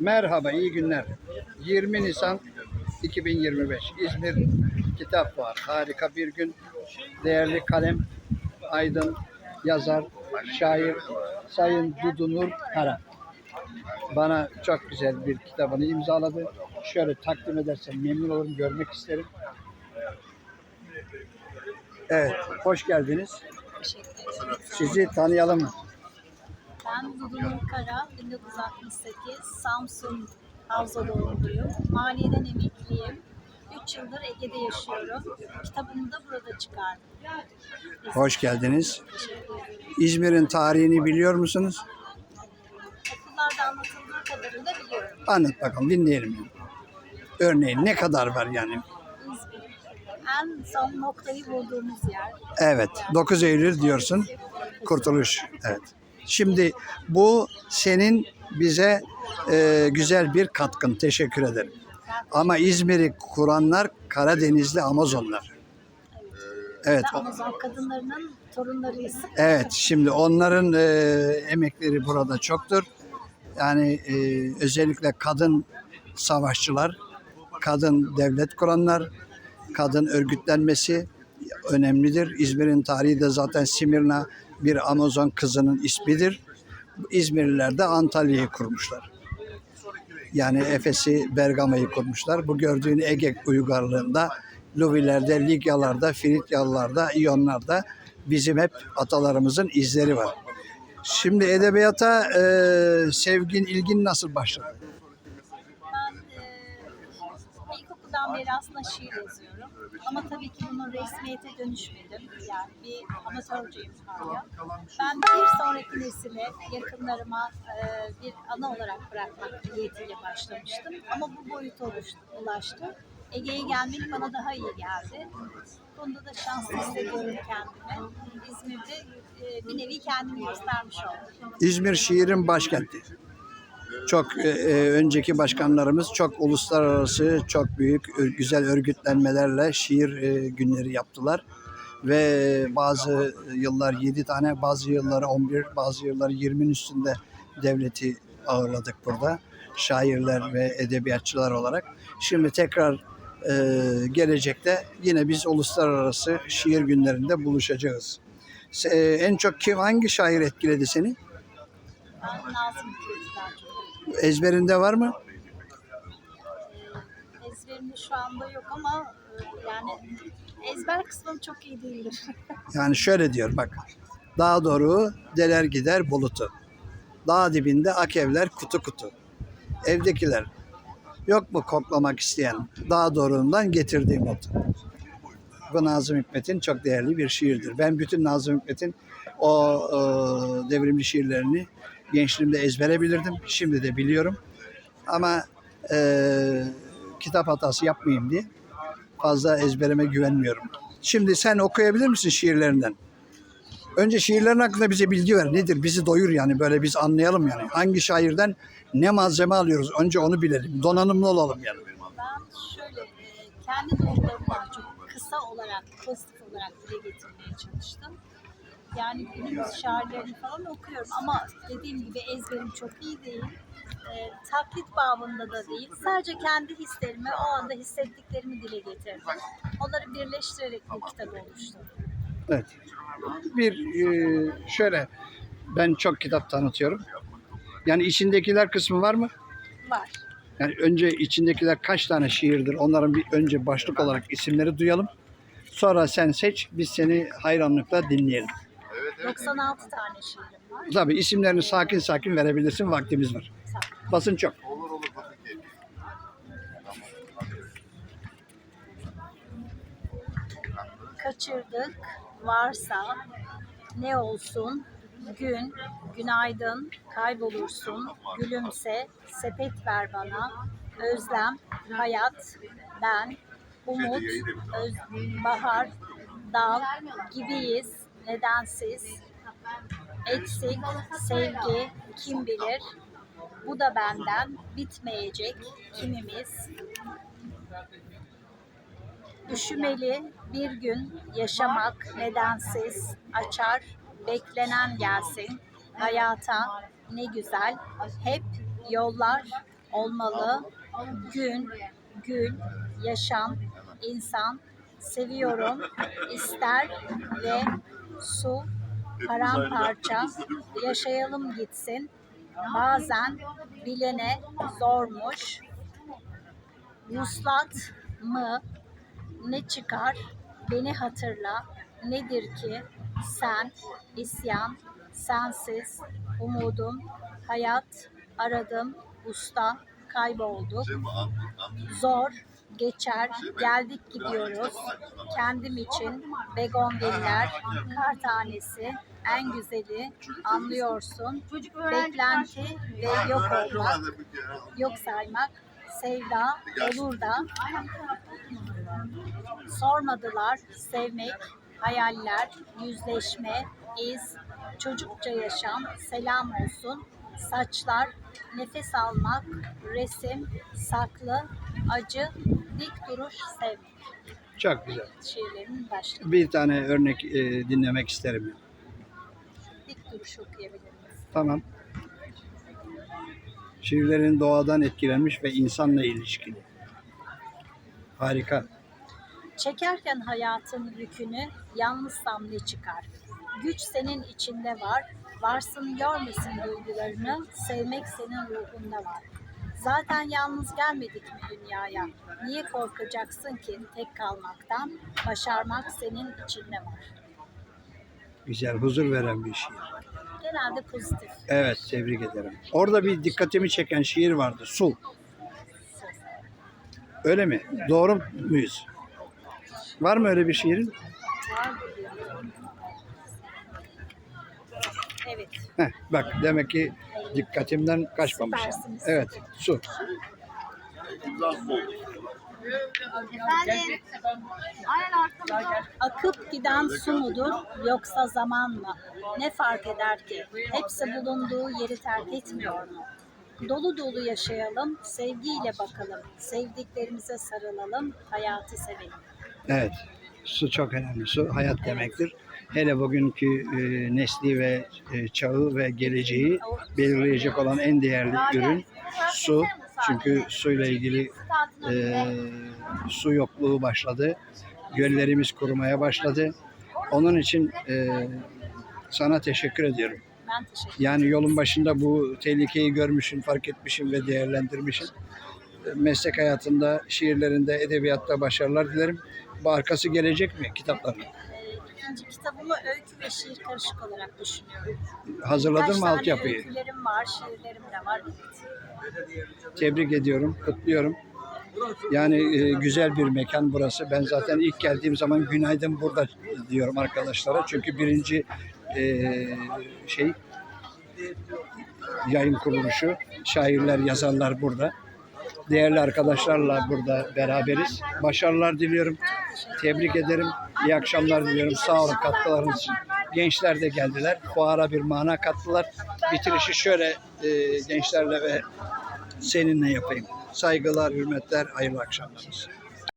Merhaba, iyi günler. 20 Nisan 2025 İzmir Kitap var. Harika bir gün. Değerli kalem, aydın, yazar, şair Sayın Dudu Nur Kara. Bana çok güzel bir kitabını imzaladı. Şöyle takdim edersem memnun olurum, görmek isterim. Evet, hoş geldiniz. Sizi tanıyalım mı? Ben Dudu Nur Kara, 1968 Samsun Havza doğumluyum. Maliyeden emekliyim. 3 yıldır Ege'de yaşıyorum. Kitabımı da burada çıkardım. Hoş geldiniz. İzmir'in tarihini biliyor musunuz? Okullarda anlatıldığı kadarıyla biliyorum. Anlat bakalım, dinleyelim. Örneğin ne kadar var yani? İzmir. En son noktayı bulduğumuz yer. Evet, 9 Eylül diyorsun. Kurtuluş. Evet. Şimdi bu senin bize e, güzel bir katkın. Teşekkür ederim. Ama İzmir'i kuranlar Karadenizli Amazonlar. Evet. Amazon kadınlarının torunlarıyız. Evet. Şimdi onların e, emekleri burada çoktur. Yani e, özellikle kadın savaşçılar, kadın devlet kuranlar, kadın örgütlenmesi önemlidir. İzmir'in tarihi de zaten Simirna bir Amazon kızının ismidir. İzmirliler de Antalya'yı kurmuşlar. Yani Efes'i, Bergama'yı kurmuşlar. Bu gördüğün Ege uygarlığında Luvilerde, Ligyalarda, Frityalılarda, İyonlarda bizim hep atalarımızın izleri var. Şimdi edebiyata e, sevgin, ilgin nasıl başladı? İlkokuldan beri aslında şiir yazıyorum. Ama tabii ki bunu resmiyete dönüşmedim. Yani bir amatörcüyüm hala. Ben bir sonraki nesile, yakınlarıma e, bir ana olarak bırakmak niyetiyle başlamıştım. Ama bu boyuta ulaştı. Ege'ye gelmek bana daha iyi geldi. Bunda da şanslı hissediyorum kendimi. İzmir'de e, bir nevi kendimi göstermiş oldum. İzmir şiirin başkenti. Çok e, e, önceki başkanlarımız çok uluslararası, çok büyük, güzel örgütlenmelerle şiir e, günleri yaptılar. Ve bazı yıllar 7 tane, bazı yıllar 11, bazı yıllar 20'nin üstünde devleti ağırladık burada. Şairler ve edebiyatçılar olarak. Şimdi tekrar e, gelecekte yine biz uluslararası şiir günlerinde buluşacağız. E, en çok kim, hangi şair etkiledi seni? Ben Nazım Hikmet'ten çok Ezberinde var mı? Ezberimde şu anda yok ama e, yani ezber kısmım çok iyi değildir. Yani şöyle diyor bak. Dağ doğru deler gider bulutu. Dağ dibinde ak evler kutu kutu. Evdekiler yok mu koklamak isteyen dağ doğruğundan getirdiğim otu. Bu Nazım Hikmet'in çok değerli bir şiirdir. Ben bütün Nazım Hikmet'in o e, devrimli şiirlerini gençliğimde ezbere bilirdim. Şimdi de biliyorum. Ama e, kitap hatası yapmayayım diye fazla ezberime güvenmiyorum. Şimdi sen okuyabilir misin şiirlerinden? Önce şiirlerin hakkında bize bilgi ver. Nedir? Bizi doyur yani böyle biz anlayalım yani. Hangi şairden ne malzeme alıyoruz? Önce onu bilelim. Donanımlı olalım yani. Ben şöyle e, kendi daha çok kısa olarak, pozitif olarak dile getirmeye çalıştım. Yani günümüz şairlerini falan okuyorum ama dediğim gibi ezberim çok iyi değil. E, taklit babında da değil. Sadece kendi hislerimi, o anda hissettiklerimi dile getirdim. Onları birleştirerek bir kitap oluşturdum. Evet. Bir e, şöyle ben çok kitap tanıtıyorum. Yani içindekiler kısmı var mı? Var. Yani önce içindekiler kaç tane şiirdir? Onların bir önce başlık olarak isimleri duyalım. Sonra sen seç, biz seni hayranlıkla dinleyelim. 96 tane şiirim var. Tabii isimlerini sakin sakin verebilirsin, vaktimiz var. Basın çok. kaçırdık. Varsa ne olsun? Gün günaydın kaybolursun. Gülümse sepet ver bana. Özlem hayat ben umut öz, bahar dal gibiyiz nedensiz eksik sevgi kim bilir. Bu da benden bitmeyecek kimimiz. Üşümeli bir gün yaşamak nedensiz açar beklenen gelsin. Hayata ne güzel hep yollar olmalı. Gün, gül, yaşam, insan, seviyorum, ister ve su, paramparça, yaşayalım gitsin. Bazen bilene zormuş. Vuslat mı? Ne çıkar? Beni hatırla. Nedir ki? Sen, isyan, sensiz, umudum, hayat, aradım, usta, kaybolduk. Zor, geçer, geldik gidiyoruz. Kendim için begonviller, kar tanesi, en güzeli anlıyorsun. Beklenti ve yok olmak, yok saymak, sevda olur da. Sormadılar sevmek, hayaller, yüzleşme, iz, çocukça yaşam, selam olsun, saçlar, nefes almak, resim, saklı, acı, dik duruş, sevmek. Çok güzel. Şiirlerin başlığı. Bir tane örnek e, dinlemek isterim. Dik duruş okuyabiliriz. Tamam. Şiirlerin doğadan etkilenmiş ve insanla ilişkili. Harika. Çekerken hayatın yükünü yalnızsam ne çıkar? Güç senin içinde var. Varsın görmesin duygularını. Sevmek senin ruhunda var. Zaten yalnız gelmedik mi dünyaya? Niye korkacaksın ki tek kalmaktan? Başarmak senin içinde var. Güzel, huzur veren bir şiir. Genelde pozitif. Evet, tebrik ederim. Orada bir dikkatimi çeken şiir vardı. Su. Öyle mi? Doğru muyuz? Var mı öyle bir şiirin? Var diyor. Evet. Heh, bak demek ki dikkatimden kaçmamış. Süpersiniz. Evet, su. Efendim. Aynen arkamda. Akıp giden su mudur yoksa zaman mı? Ne fark eder ki? Hepsi bulunduğu yeri terk etmiyor mu? Dolu dolu yaşayalım, sevgiyle bakalım. Sevdiklerimize sarılalım, hayatı sevelim. Evet, su çok önemli. Su hayat demektir. Hele bugünkü e, nesli ve e, çağı ve geleceği belirleyecek olan en değerli ürün su. Çünkü suyla ilgili e, su yokluğu başladı. Göllerimiz kurumaya başladı. Onun için e, sana teşekkür ediyorum. Ben teşekkür Yani yolun başında bu tehlikeyi görmüşsün, fark etmişsin ve değerlendirmişsin. Meslek hayatında, şiirlerinde, edebiyatta başarılar dilerim. Bu arkası gelecek mi kitapların? İkinci kitabımı öykü ve şiir karışık olarak düşünüyorum. Hazırladın Birkaç mı altyapıyı? öykülerim var, şiirlerim de var. Tebrik ediyorum, kutluyorum. Yani e, güzel bir mekan burası. Ben zaten ilk geldiğim zaman günaydın burada diyorum arkadaşlara. Çünkü birinci e, şey yayın kuruluşu, şairler, yazarlar burada. Değerli arkadaşlarla burada beraberiz. Başarılar diliyorum. Tebrik ederim. İyi akşamlar diliyorum. Sağ olun katkılarınız için. Gençler de geldiler. Fuara bir mana kattılar. Bitirişi şöyle e, gençlerle ve seninle yapayım. Saygılar, hürmetler, hayırlı akşamlarınız.